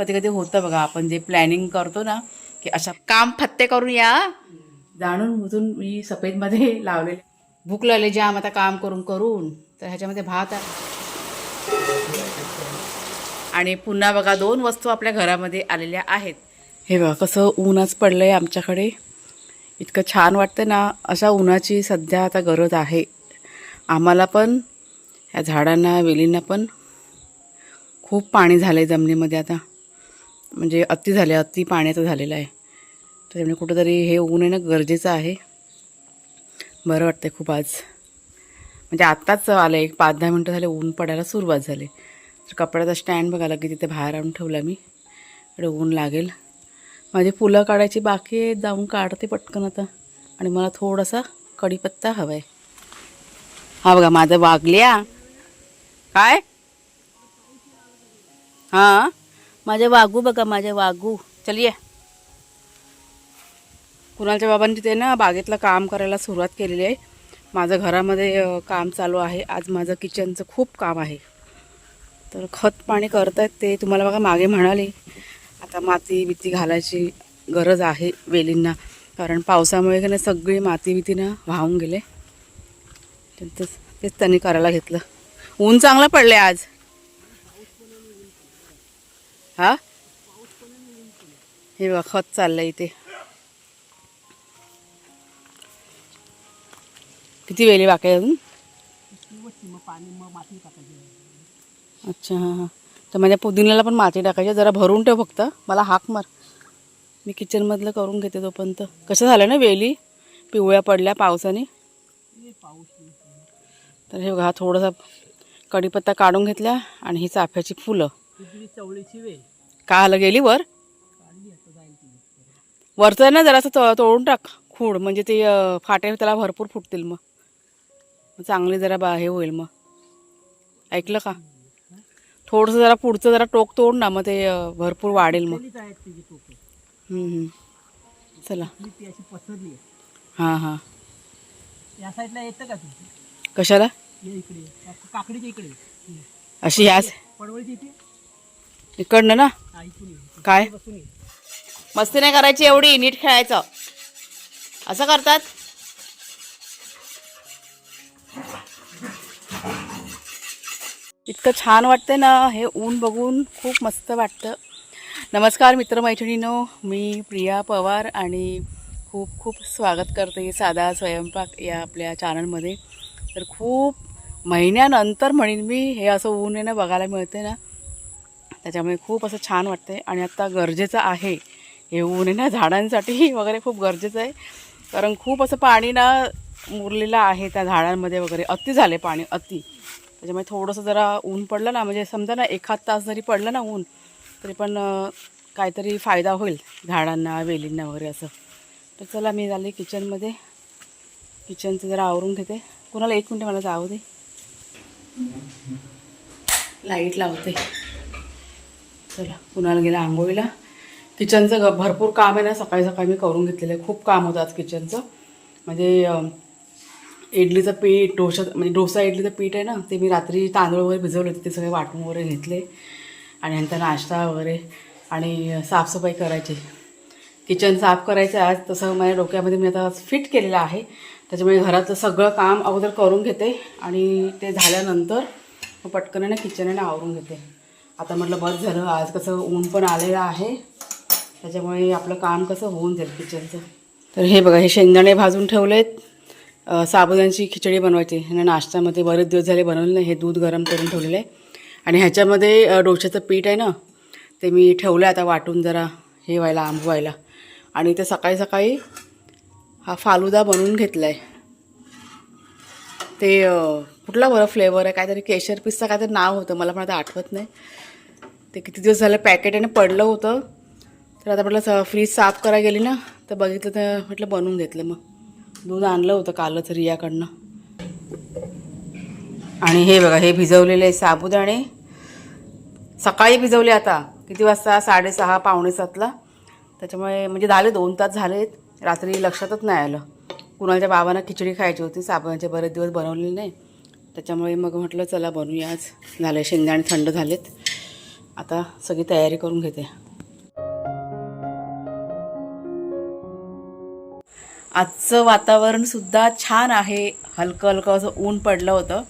कधी कधी होतं बघा आपण जे प्लॅनिंग करतो ना की अशा काम फत्ते करून या. जाणून बुजून मी सफेदमध्ये लावलेले. भूक लागली जाम आता काम करून करून. तर ह्याच्यामध्ये भात आणि पुन्हा बघा दोन वस्तू आपल्या घरामध्ये आलेल्या आहेत. हे बघा कसं ऊनच पडलं आहे आमच्याकडे. इतकं छान वाटतं ना अशा उन्हाची सध्या आता गरज आहे. आम्हाला पण या झाडांना वेलींना पण खूप पाणी झालं आहे जमिनीमध्ये आता. म्हणजे अति झाले अति पाण्याचं झालेलं आहे. तर त्यामुळे कुठंतरी हे ऊन येणं गरजेचं आहे. बरं वाटतं आहे खूप आज. म्हणजे आत्ताच आलं एक पाच दहा मिनटं झाले ऊन पडायला सुरुवात झाली. तर कपड्याचा स्टँड बघायला की तिथे बाहेर आणून ठेवला मी. इकडे ऊन लागेल. माझी फुलं काढायची बाकी आहे जाऊन काढते पटकन आता. आणि मला थोडासा कढीपत्ता हवा आहे हा बघा माझं वागल्या. काय? हां? माझे वागू बघा माझे वागू. चलिये. कुणालच्या बाबांनी तिथे ना बागेतलं काम करायला सुरुवात केलेली आहे. माझं घरामध्ये काम चालू आहे. आज माझं किचनचं खूप काम आहे. तर खत पाणी करतायत ते तुम्हाला बघा मागे म्हणाले. आता माती बिती घालायची गरज आहे वेलींना. कारण पावसामुळे का नाही सगळी माती बिती ना वाहून गेले. तेच त्यांनी करायला घेतलं. ऊन चांगलं पडले आज. हा? हे बघा खत चाललं इथे. किती वेळी बाकी अजून? अच्छा हां हां. तर माझ्या पुदिन्याला पण माती टाकायची जरा भरून ठेव फक्त. मला हाक मार. मी किचनमधलं करून घेते तोपर्यंत. कसं झालं ना वेली? पिवळ्या पडल्या पावसाने. तर हे बघा हा थोडासा कढीपत्ता काढून घेतला आणि ही चाफ्याची फुलं. चवळीची वेल. का आलं गेली वर. वरचं ना जरासं तो तोडून टाक खूड म्हणजे ते फाटे त्याला भरपूर फुटतील मग. चांगली जरा बा हे होईल मग. ऐकलं का? थोडंसं जरा पुढचं जरा टोक तोड ना मग ते भरपूर वाढेल मग. चला. हां हां. या साईडला येतं का कशाला? इकडे काकडीच्या इकडे. अशी ह्याच पडवळची इकडनं ना? काय? मस्ती नाही करायची एवढी नीट खेळायचं. असं करतात? इतकं छान वाटतं ना हे ऊन बघून खूप मस्त वाटतं. नमस्कार मित्रमैत्रिणीनो मी प्रिया पवार आणि खूप खूप स्वागत करते साधा स्वयंपाक या आपल्या चॅनलमध्ये तर खूप महिन्यानंतर म्हणेन मी हे असं ऊन आहे ना बघायला मिळते ना. त्याच्यामुळे खूप असं छान वाटतं आहे आणि आत्ता गरजेचं आहे. हे ऊन आहे ना झाडांसाठी वगैरे खूप गरजेचं आहे. कारण खूप असं पाणी ना मुरलेलं आहे त्या झाडांमध्ये वगैरे. अति झाले पाणी अति. त्याच्यामुळे थोडंसं जरा ऊन पडलं ना म्हणजे समजा ना एखाद तास जरी पडलं ना ऊन तरी पण काहीतरी फायदा होईल झाडांना वेलींना वगैरे असं. तर चला मी झाले किचनमध्ये. किचनचं जरा आवरून घेते. कुणाला एक मिनटं मला जाऊ दे. लाइट लावते. चला कुणाला गेला आंघोळीला. किचनचं ग- भरपूर काम आहे ना सकाळी सकाळी मी करून घेतलेलं आहे. खूप काम होतं आज किचनचं म्हणजे इडलीचं पीठ डोसा म्हणजे डोसा इडलीचं पीठ आहे ना ते मी रात्री तांदूळ वगैरे भिजवले होते ते सगळे वाटून वगैरे घेतले. आणि नंतर नाश्ता वगैरे आणि साफसफाई करायची. किचन साफ करायचं आज तसं माझ्या डोक्यामध्ये मी आता फिट केलेलं आहे. त्याच्यामुळे घरातलं सगळं काम अगोदर करून घेते आणि ते झाल्यानंतर पटकन आहे ना किचन आहे ना आवरून घेते. आता म्हटलं बस झालं. आज कसं ऊन पण आलेलं आहे. त्याच्यामुळे आपलं काम कसं होऊन जाईल किचनचं तर हे बघा हे शेंगदाणे भाजून ठेवलेत. अ, साबुदाण्याची खिचडी बनवायची. ह्यानं नाश्त्यामध्ये बरेच दिवस झाले बनवलं नाही. हे दूध गरम करून ठेवलेलं आहे. आणि ह्याच्यामध्ये डोशाचं पीठ आहे ना ते मी ठेवलं आहे आता वाटून जरा हे व्हायला आंब व्हायला. आणि ते सकाळी सकाळी हा फालुदा बनवून घेतला आहे ते कुठला बरं फ्लेवर आहे? काहीतरी केशर पिस्ता काहीतरी नाव होतं. मला पण आता आठवत नाही. ते किती दिवस झालं पॅकेट आहे ना पडलं होतं. तर आता म्हटलं स फ्रीज साफ करायला गेली ना तर बघितलं तर म्हटलं बनवून घेतलं मग. दूध आणलं होतं कालच रियाकडनं. आणि हे बघा हे भिजवलेले साबुदाणे. सकाळी भिजवले आता किती वाजता? साडेसहा पावणे सातला. त्याच्यामुळे म्हणजे झाले दोन तास झालेत. रात्री लक्षातच नाही आलं. कुणाच्या बाबांना खिचडी खायची होती साबणाचे बरेच दिवस बनवलेले नाही. त्याच्यामुळे मग म्हटलं चला बनवूया आज. झाले शेंगदाणे थंड झालेत. आता सगळी तयारी करून घेते. आजचं वातावरण सुद्धा छान आहे. हलकं हलकं असं ऊन पडलं होतं.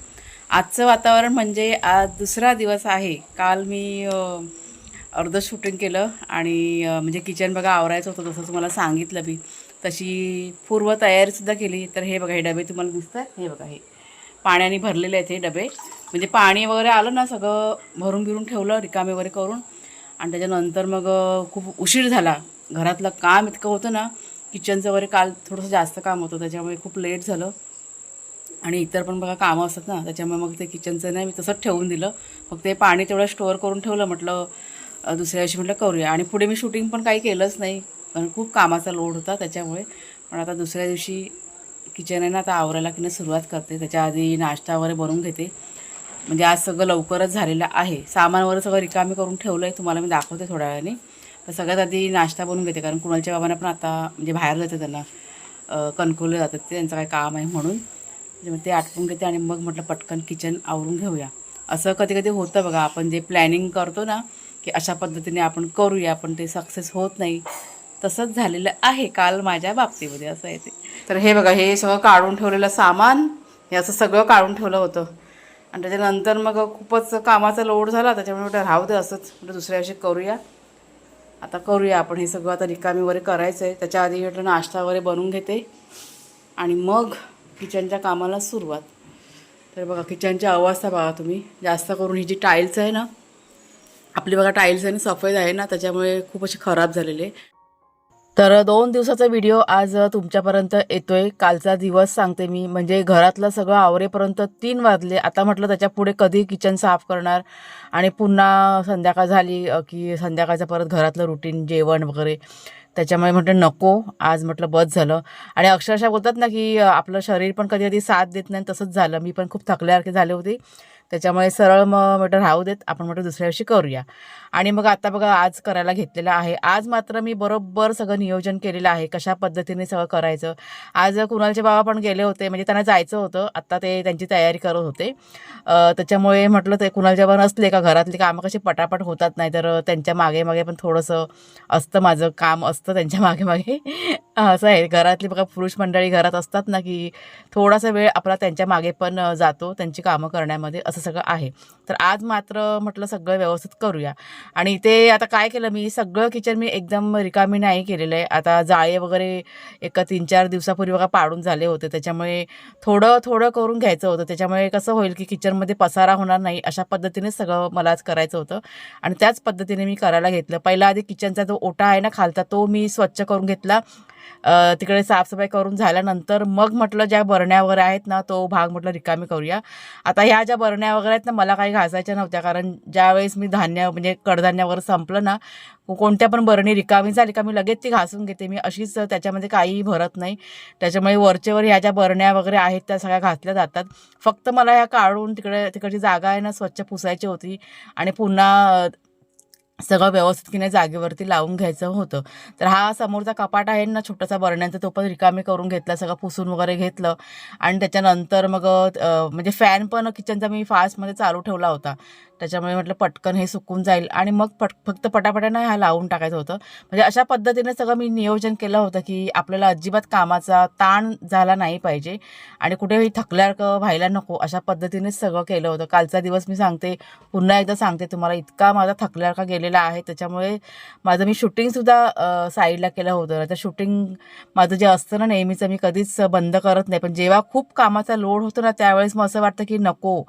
आजचं वातावरण म्हणजे आज दुसरा दिवस आहे. काल मी अर्ध शूटिंग केलं आणि म्हणजे किचन बघा आवरायचं होतं तसं तुम्हाला सांगितलं मी. तशी पूर्व तयारीसुद्धा केली. तर हे बघा हे डबे तुम्हाला दिसतात हे बघा हे पाण्याने भरलेले आहेत हे डबे. म्हणजे पाणी वगैरे आलं ना सगळं भरून बिरून ठेवलं रिकामे वगैरे करून. आणि त्याच्यानंतर मग खूप उशीर झाला. घरातलं काम इतकं होतं ना किचनचं वगैरे काल थोडंसं जास्त काम होतं त्याच्यामुळे खूप लेट झालं. आणि इतर पण बघा कामं असतात ना त्याच्यामुळे मग ते किचनचं नाही मी तसंच ठेवून दिलं. फक्त ते पाणी तेवढं स्टोअर करून ठेवलं म्हटलं दुसऱ्या दिवशी म्हटलं करूया. आणि पुढे मी शूटिंग पण काही केलंच नाही कारण खूप कामाचा लोड होता त्याच्यामुळे. पण आता दुसऱ्या दिवशी किचन आहे ना आता आवरायला की सुरुवात करते. त्याच्या आधी नाश्ता वगैरे बनवून घेते. म्हणजे आज सगळं लवकरच झालेलं आहे. सामानवर सगळं रिकामी करून ठेवलं आहे तुम्हाला मी दाखवते थोड्या वेळाने. तर सगळ्यात आधी नाश्ता बनवून घेते कारण कुणालच्या बाबांना पण आता म्हणजे बाहेर जाते त्यांना अं, कणकवले जातात ते त्यांचं काय काम आहे म्हणून. म्हणजे मग ते आटपून घेते आणि मग म्हटलं पटकन किचन आवरून घेऊया. असं कधी कधी होतं बघा आपण जे प्लॅनिंग करतो ना की अशा पद्धतीने आपण करूया पण ते सक्सेस होत नाही. तसंच झालेलं आहे काल माझ्या बाबतीमध्ये असं आहे ते. तर हे बघा हे सगळं काढून ठेवलेलं सामान हे असं सगळं काढून ठेवलं होतं. आणि त्याच्यानंतर मग खूपच कामाचा लोड झाला त्याच्यामुळे म्हटलं राहू दे असंच. म्हटलं दुसऱ्या दिवशी करूया. आता करूया आपण हे सगळं आता रिकामी वगैरे करायचं आहे त्याच्या आधी म्हटलं नाश्ता वगैरे बनवून घेते. आणि मग किचनच्या कामाला सुरुवात. तर बघा किचनच्या अवस्था बघा तुम्ही. जास्त करून ही जी टाईल्स आहे ना आपली बघा टाईल्स आहे ना सफेद आहे ना त्याच्यामुळे खूप असे खराब झालेले. तर दोन दिवसाचा व्हिडिओ आज तुमच्यापर्यंत येतोय. कालचा दिवस सांगते मी. म्हणजे घरातलं सगळं आवरेपर्यंत तीन वाजले. आता म्हटलं त्याच्या पुढे कधी किचन साफ करणार? आणि पुन्हा संध्याकाळ झाली की संध्याकाळचं परत घरातलं रुटीन जेवण वगैरे. त्याच्यामुळे म्हटलं नको. आज म्हटलं बस झालं. आणि अक्षरशः बोलतात ना की आपलं शरीर पण कधी कधी साथ देत नाही तसंच झालं. मी पण खूप थकल्यासारखे झाले होते. त्याच्यामुळे सरळ मग म्हटलं राहू देत आपण म्हटलं दुसऱ्या दिवशी करूया. आणि मग आता बघा आज करायला घेतलेलं आहे. आज मात्र मी बरोबर सगळं नियोजन केलेलं आहे कशा पद्धतीने सगळं करायचं. आज कुणालचे बाबा पण गेले होते म्हणजे त्यांना जायचं होतं. आत्ता ते त्यांची तयारी करत होते. त्याच्यामुळे म्हटलं ते कुणालचे बाबा नसले का घरातली कामं कशी पटापट होतात? नाही तर त्यांच्या मागे मागे पण थोडंसं असतं माझं काम असतं त्यांच्या मागे मागे. असं आहे. घरातली बघा पुरुष मंडळी घरात असतात ना की थोडासा वेळ आपला त्यांच्या मागे पण जातो त्यांची कामं करण्यामध्ये. असं सगळं आहे. तर आज मात्र म्हटलं सगळं व्यवस्थित करूया. आणि ते आता काय केलं मी सगळं किचन मी एकदम रिकामी नाही केलेलं आहे. आता जाळे वगैरे एका तीन चार दिवसापूर्वी बघा पाडून झाले होते. त्याच्यामुळे थोडं थोडं करून घ्यायचं होतं. त्याच्यामुळे कसं होईल की किचनमध्ये पसारा होणार नाही अशा पद्धतीने सगळं मला आज करायचं होतं. आणि त्याच पद्धतीने मी करायला घेतलं. पहिला आधी किचनचा जो ओटा आहे ना खालचा तो मी स्वच्छ करून घेतला. तिकडे साफसफाई करून झाल्यानंतर मग म्हटलं ज्या बरण्या वगैरे आहेत ना तो भाग म्हटलं रिकामी करूया. आता ह्या ज्या बरण्या वगैरे आहेत ना मला काही घासायच्या नव्हत्या. कारण ज्यावेळेस मी धान्य म्हणजे कडधान्य वगैरे संपलं ना कोणत्या पण बरणी रिकामी झाली का मी लगेच ती घासून घेते. मी अशीच त्याच्यामध्ये काहीही भरत नाही. त्याच्यामुळे वरचेवर ह्या ज्या बरण्या वगैरे आहेत त्या सगळ्या घातल्या जातात. फक्त मला ह्या काढून तिकडे तिकडची जागा आहे ना स्वच्छ पुसायची होती. आणि पुन्हा सगळं व्यवस्थितकीने जागेवरती लावून घ्यायचं होतं. तर हा समोरचा कपाट आहे ना छोटासा बरण्यांचा तो पण रिकामी करून घेतला सगळं पुसून वगैरे घेतलं. आणि त्याच्यानंतर मग म्हणजे फॅन पण किचनचा मी फास्टमध्ये चालू ठेवला होता. त्याच्यामुळे म्हटलं पटकन हे सुकून जाईल. आणि मग पट फक्त पटापटानं ह्या लावून टाकायचं होतं. म्हणजे अशा पद्धतीने सगळं मी नियोजन केलं होतं की आपल्याला अजिबात कामाचा ताण झाला नाही पाहिजे. आणि कुठेही थकल्यासारखं व्हायला नको अशा पद्धतीनेच सगळं केलं होतं. कालचा दिवस मी सांगते पुन्हा एकदा सांगते तुम्हाला इतका माझा थकल्यासारखा गेलेला आहे. त्याच्यामुळे माझं मी शूटिंगसुद्धा साईडला केलं होतं. तर शूटिंग माझं जे असतं ना नेहमीचं मी कधीच बंद करत नाही. पण जेव्हा खूप कामाचा लोड होतो ना त्यावेळेस मग असं वाटतं की नको.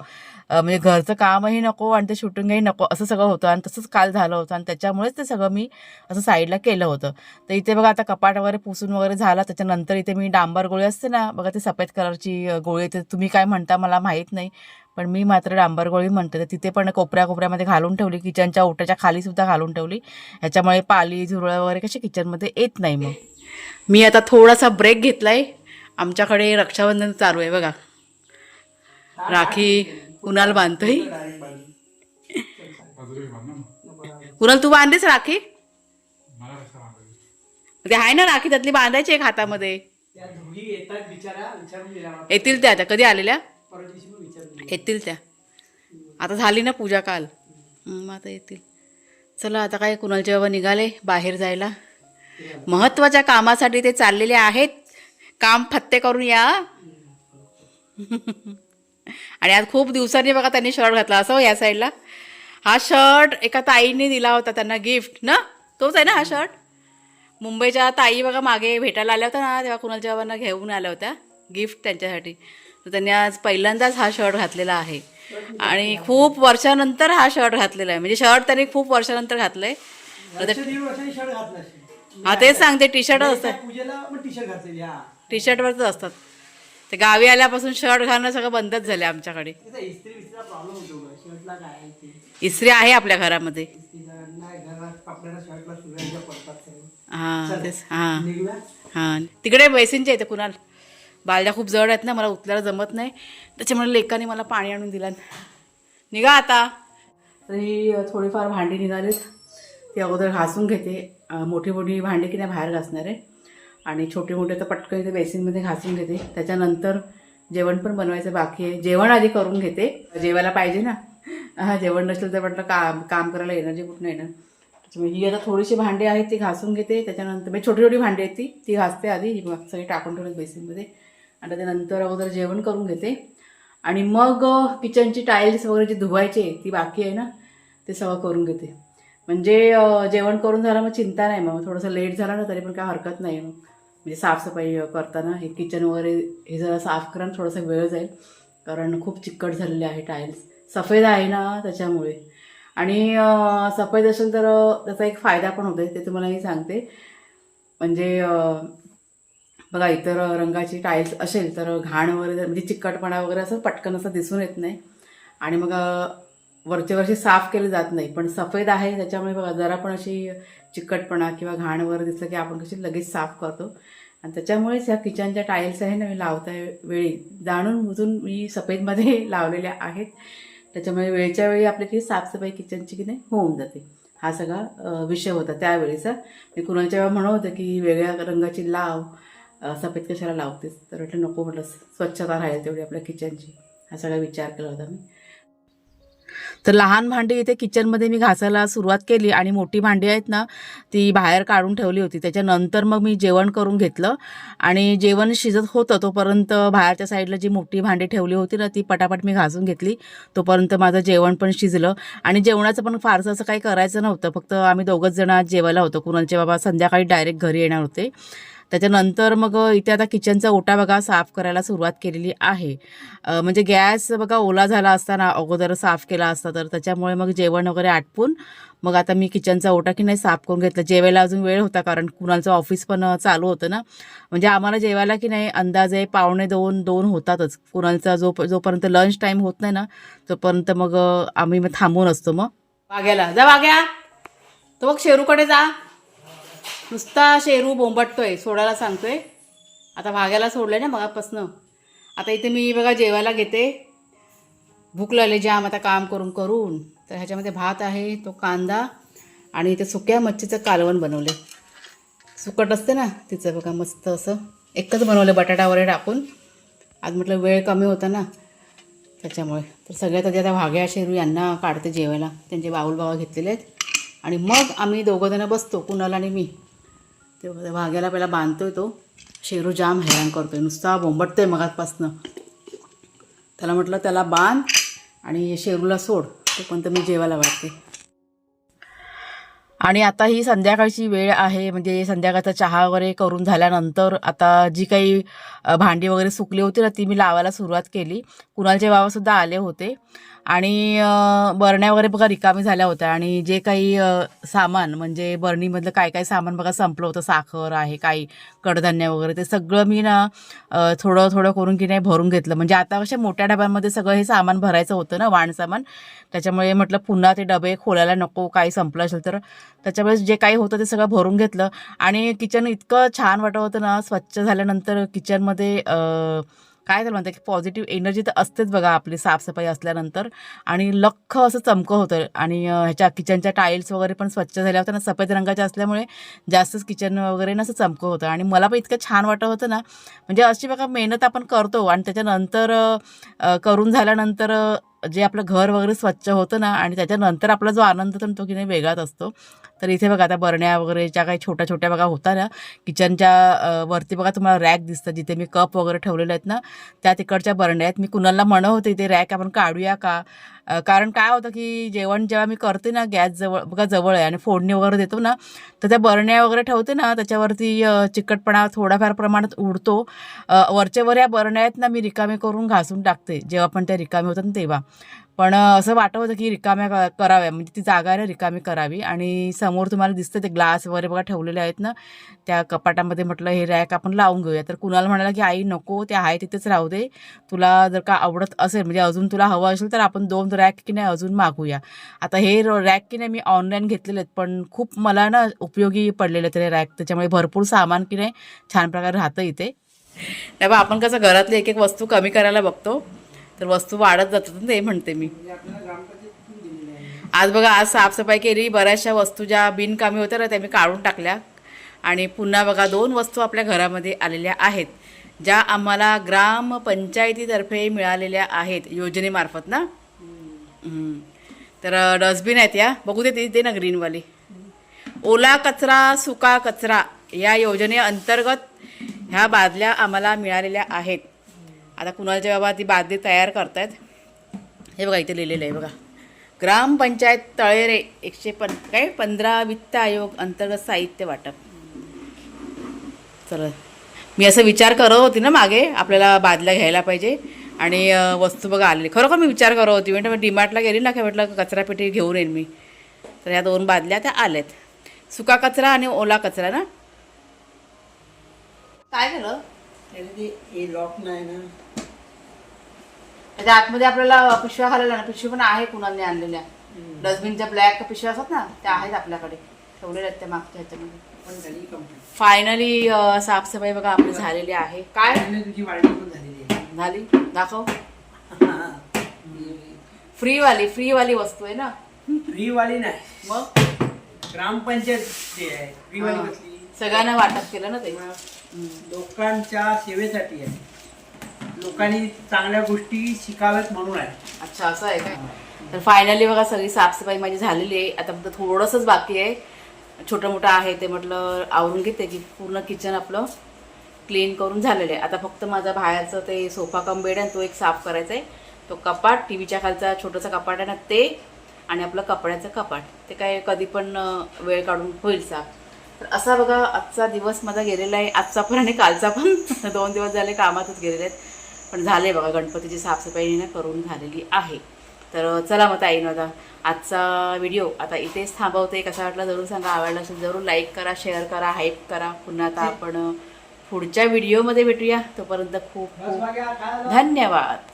म्हणजे घरचं कामही नको आणि ते शूटिंगही नको असं सगळं होतं आणि तसंच काल झालं होतं आणि त्याच्यामुळेच ते सगळं मी असं साईडला केलं होतं. तर इथे बघा आता कपाट वगैरे पुसून वगैरे झाला त्याच्यानंतर इथे मी डांबर गोळी असते ना बघा ती सफेद कलरची गोळी ते तुम्ही काय म्हणता मला माहीत नाही पण मी मात्र डांबर गोळी म्हणते. तर तिथे पण कोपऱ्या कोपऱ्यामध्ये घालून ठेवली किचनच्या ओट्याच्या खालीसुद्धा घालून ठेवली. ह्याच्यामुळे पाली झुरळ वगैरे कशी किचनमध्ये येत नाही मग. मी आता थोडासा ब्रेक घेतलाय. आमच्याकडे रक्षाबंधन चालू आहे बघा. राखी कुणाल बांधतोय? कुणाल तू बांधलीस राखी? ते आहे ना राखी त्यातली बांधायची एक हातामध्ये. त्या दोघी येतात बिचारा विचारून दिला मला. येतील त्या आता कधी आलेल्या? येतील त्या. आता झाली ना पूजा काल. मग आता येतील. चला आता काय कुणालचे बाबा निघाले बाहेर जायला. महत्त्वाच्या कामासाठी ते चाललेले आहेत. काम फत्ते करून या. आणि आज खूप दिवसांनी बघा त्यांनी शर्ट घातला असं हो या साईडला. हा शर्ट एका ताईने दिला होता त्यांना गिफ्ट ना? तोच आहे ना हा शर्ट? मुंबईच्या ताई बघा मागे भेटायला आल्या होत्या ना तेव्हा कुणालच्या बाबांना घेऊन आल्या होत्या गिफ्ट त्यांच्यासाठी. तर त्यांनी आज पहिल्यांदाच हा शर्ट घातलेला आहे. आणि खूप वर्षानंतर हा शर्ट घातलेला आहे. म्हणजे शर्ट त्यांनी खूप वर्षानंतर घातला असेल. हा तेच सांगते टी शर्टच असतात टी शर्टवरच असतात. ते गावी आल्यापासून शर्ट घालणं सगळं बंदच झालं आमच्याकडे. इस्त्री आहे आपल्या घरामध्ये. हां तेच हां. हां. तिकडे बेसिनचे येते कुणाल? बालद्या खूप जड आहेत ना मला उचलायला जमत नाही. त्याच्यामुळे लेकाने मला पाणी आणून दिलं. निघा आता. तर ही थोडीफार भांडी निघालीत. ती अगोदर घासून घेते. मोठी मोठी भांडी की नाही बाहेर घासणार आहे. आणि छोटी मोठे तर पटकन इथे बेसिनमध्ये घासून घेते. त्याच्यानंतर जेवण पण बनवायचं बाकी आहे. जेवण आधी करून घेते. जेवायला पाहिजे ना. जेवण नसेल तर म्हटलं काम काम करायला एनर्जी कुठं येणार? त्याच्यामुळे ही आता थोडीशी भांडी आहेत ती घासून घेते. त्याच्यानंतर म्हणजे छोटी छोटी भांडी आहेत ती ती घासते आधी. सगळी टाकून ठेवली बेसिनमध्ये. आणि त्याच्यानंतर अगोदर जेवण करून घेते. आणि मग किचनची टाईल्स वगैरे जी धुवायची ती बाकी आहे ना ते सगळं करून घेते. म्हणजे जेवण करून झालं मग चिंता नाही. मग थोडंसं लेट झालं ना तरी पण काय हरकत नाही. मग म्हणजे साफसफाई करताना हे किचन वगैरे हे जरा साफ करा थोडासा वेळ जाईल. कारण खूप चिकट झालेले आहे टाईल्स सफेद आहे ना त्याच्यामुळे. आणि सफेद असेल तर त्याचा एक फायदा पण होतो ते तुम्हाला मी सांगते. म्हणजे बघा इतर रंगाची टाईल्स असेल तर घाण वगैरे म्हणजे चिकटपणा वगैरे असं पटकन असं दिसून येत नाही. आणि मग वरचे वरचे साफ केले जात नाही. पण सफेद आहे त्याच्यामुळे बघा जरा पण अशी चिकटपणा किंवा घाण वगैरे दिसलं की आपण कशी लगेच साफ करतो. आणि त्याच्यामुळेच ह्या किचनच्या टाईल्स आहे ना मी लावता वेळी. जाणून बुजून मी सफेदमध्ये लावलेल्या आहेत. त्याच्यामुळे वेळच्या वेळी आपली की साफसफाई किचनची की नाही होऊन जाते. हा सगळा विषय होता त्यावेळेचा. मी कुणाच्या वेळा म्हणत होतं की वेगळ्या रंगाची लाव सफेद कशाला लावतेस? तर म्हटलं नको म्हटलं स्वच्छता राहील तेवढी आपल्या किचनची हा सगळा विचार केला होता मी. तर लहान भांडी इथे किचनमध्ये मी घासायला सुरुवात केली आणि मोठी भांडी आहेत ना ती बाहेर काढून ठेवली होती. त्याच्यानंतर मग मी जेवण करून घेतलं आणि जेवण शिजत होतं. तोपर्यंत बाहेरच्या साईडला जी मोठी भांडी ठेवली होती ना ती पटापट मी घासून घेतली. तोपर्यंत माझं जेवण पण शिजलं आणि जेवणाचं पण फारसं असं काही करायचं नव्हतं. फक्त आम्ही दोघंच जण आज जेवायला होतो. कुणालचे बाबा संध्याकाळी डायरेक्ट घरी येणार होते. त्याच्यानंतर मग इथे आता किचनचा ओटा बघा साफ करायला सुरुवात केलेली आहे. म्हणजे गॅस बघा ओला झाला असताना अगोदर साफ केला असता तर त्याच्यामुळे मग जेवण वगैरे आटपून मग आता मी किचनचा ओटा की नाही साफ करून घेतला. जेवायला अजून वेळ होता कारण कुणालचं ऑफिस पण चालू होतं ना. म्हणजे आम्हाला जेवायला की नाही अंदाजे पावणे दोन दोन होतातच. कुणालचा जो जोपर्यंत लंच टाईम होत नाही ना तोपर्यंत मग आम्ही मग थांबून असतो मग. वाग्याला जा वाग्या तो मग शेरूकडे जा. नुसता शेरू बोंबटतोय सोडायला सांगतोय. आता भाग्याला आहे ना मगापासनं. आता इथे मी बघा जेवायला घेते. भूक लागली जाम आता काम करून करून. तर ह्याच्यामध्ये भात आहे तो कांदा आणि इथे सुक्या मच्छीचं कालवण बनवले सुकट असते ना तिचं बघा मस्त असं. एकच बनवलं बटाटा वगैरे टाकून. आज म्हटलं वेळ कमी होता ना त्याच्यामुळे. तर सगळ्यात आधी आता भाग्या शेरू यांना काढते जेवायला. त्यांचे बाऊल बाबा घेतलेले आहेत. आणि मग आम्ही दोघंजणं बसतो कुणाला आणि मी. ते वाघ्याला पहिला बांधतोय तो. शेरू जाम हैराण करतोय. नुसता बोंबटतोय मगातपासनं त्याला म्हटलं त्याला बांध आणि शेरूला सोड. तोपर्यंत मी जेवायला वाटते आणि आता ही संध्याकाळची वेळ आहे. म्हणजे संध्याकाळचा चहा वगैरे करून झाल्यानंतर आता जी काही भांडी वगैरे सुकली होती ना ती मी लावायला सुरुवात केली. कुणालचे बाबासुद्धा आले होते. आणि बरण्या वगैरे बघा रिकामी झाल्या होत्या आणि जे काही सामान म्हणजे बरणीमधलं काय काय सामान बघा संपलं होतं साखर आहे काही कडधान्य वगैरे ते सगळं मी ना थोडं थोडं करून की नाही भरून घेतलं. म्हणजे आता कशा मोठ्या डब्यांमध्ये सगळं हे सामान भरायचं होतं ना वाण सामान. त्याच्यामुळे म्हटलं पुन्हा ते डबे खोलायला नको काही संपलं असेल तर. त्याच्यामुळे जे काही होतं ते सगळं भरून घेतलं. आणि किचन इतकं छान वाटत होतं ना स्वच्छ झाल्यानंतर किचनमध्ये काय त्याला म्हणतात की पॉझिटिव्ह एनर्जी तर असतेच बघा आपली साफसफाई असल्यानंतर. आणि लख्ख असं चमकं होतं. आणि ह्याच्या किचनच्या टाईल्स वगैरे पण स्वच्छ झाल्या होत्या. ना सफेद रंगाच्या असल्यामुळे जास्तच किचन वगैरे ना असं चमकं होतं. आणि मला पण इतकं छान वाटत होतं ना. म्हणजे अशी बघा मेहनत आपण करतो. आणि त्याच्यानंतर करून झाल्यानंतर जे आपलं घर वगैरे स्वच्छ होतं ना आणि त्याच्यानंतर आपला जो आनंद तर तो की नाही वेगळाच असतो. तर इथे बघा आता बरण्या वगैरे ज्या काही छोट्या छोट्या बघा होता ना किचनच्या वरती बघा तुम्हाला रॅक दिसतं जिथे मी कप वगैरे ठेवलेले आहेत ना त्या तिकडच्या बरण्या आहेत. मी कुणाला म्हणत होते ते रॅक आपण काढूया का? कारण काय होतं की जेवण जेव्हा मी करते ना गॅस जवळ बघा जवळ आहे आणि फोडणी वगैरे देतो ना तर त्या बरण्या वगैरे ठेवते ना त्याच्यावरती चिकटपणा थोड्याफार प्रमाणात उडतो. वरच्यावर वरच्या वर या बरण्या आहेत ना मी रिकामे करून घासून टाकते जेव्हा पण त्या रिकामे होतात ना तेव्हा. पण असं वाटत होतं की रिकाम्या क- कराव्या. म्हणजे ती जागा आहे ना रिकामी करावी. आणि समोर तुम्हाला दिसतं ते ग्लास वगैरे बघा ठेवलेले आहेत ना त्या कपाटामध्ये म्हटलं हे रॅक आपण लावून घेऊया. तर कुणाला म्हणाला की आई नको ते आहे तिथेच राहू दे. तुला जर का आवडत असेल म्हणजे अजून तुला हवं असेल तर आपण दोन रॅक की नाही अजून मागूया. आता हे रॅक की नाही मी ऑनलाईन घेतलेले आहेत पण खूप मला ना उपयोगी पडलेले आहेत ते रॅक. त्याच्यामुळे भरपूर सामान की नाही छान प्रकारे राहतं इथे. नाही बा आपण कसं घरातली एक एक वस्तू कमी करायला बघतो. तर वस्तू वाढत जातात ना ते म्हणते मी. आज बघा आज साफसफाई केली बऱ्याचशा वस्तू ज्या बिनकामी होत्या ना त्या मी काढून टाकल्या. आणि पुन्हा बघा दोन वस्तू आपल्या घरामध्ये आलेल्या आहेत ज्या आम्हाला ग्रामपंचायतीतर्फे मिळालेल्या आहेत योजनेमार्फत ना? तर डस्टबिन आहेत या. बघू दे ते दे ना ग्रीनवाली. ओला कचरा सुका कचरा या योजनेअंतर्गत ह्या बादल्या आम्हाला मिळालेल्या आहेत. आता कुणालच्या बाबा ती बादली तयार करतायत हे बघा इथे लिहिलेलं आहे बघा. ग्रामपंचायत तळेरे एकशे पन काय? पंधरा वित्त आयोग अंतर्गत साहित्य वाटप. चला. मी असं विचार करत होती ना मागे आपल्याला बादल्या घ्यायला पाहिजे. आणि वस्तू बघा आलेली. खरोखर मी विचार करत होती. म्हणजे डीमार्टला गेली ना काय म्हटलं कचरापेटी घेऊन येईन मी. तर ह्या दोन बादल्या त्या आल्यात. सुका कचरा आणि ओला कचरा ना? काय झालं? हे लॉक नाही ना. त्याच्या आतमध्ये आपल्याला पिशव्या घालायला ना पिशवी पण आहे कुणाने आणलेल्या. डस्टबिनच्या ब्लॅक पिशव्या असतात ना त्या आहेत आपल्याकडे. ठेवलेल्या आहेत त्या मागच्या ह्याच्यामध्ये. पण झाली कंप्लीट फायनली साफसफाई बघा आपली झालेली आहे. काय? तुझी झाली? दाखव. फ्रीवाली फ्रीवाली वस्तू आहे ना? फ्रीवाली नाही. मग? ग्रामपंचायत सगळ्यांना वाटप केलं ना ते? लोकांच्या सेवेसाठी आहे. लोकांनी चांगल्या गोष्टी शिकाव्यात म्हणून आहे. अच्छा असं आहे काय? तर फायनली बघा सगळी साफसफाई माझी झालेली आहे. आता फक्त थोडंसंच बाकी आहे. छोटं मोठं आहे ते म्हटलं आवरून घेते की पूर्ण किचन आपलं क्लीन करून झालेलं आहे. आता फक्त माझा बाहेरचं ते सोफा कम बेड आहे तो एक साफ करायचा आहे. तो कपाट टी व्हीच्या खालचा छोटंसं कपाट आहे ना ते आणि आपलं कपड्याचं कपाट. ते काय कधी पण वेळ काढून होईल साफ. असा बघा आजचा दिवस माझा गेलेला आहे. आजचा पण आणि कालचा पण. दोन दिवस झाले कामातच गेलेले आहेत. पण झाले बघा गणपतीची साफसफाई ना करून झालेली आहे. तर चला मग ताईनं आता आजचा व्हिडिओ आता इथेच थांबवते. कसा वाटला जरूर सांगा आवडला असेल जरूर लाईक करा शेअर करा हाईप करा. पुन्हा आता आपण पुढच्या व्हिडिओमध्ये भेटूया. तोपर्यंत खूप खूप? धन्यवाद.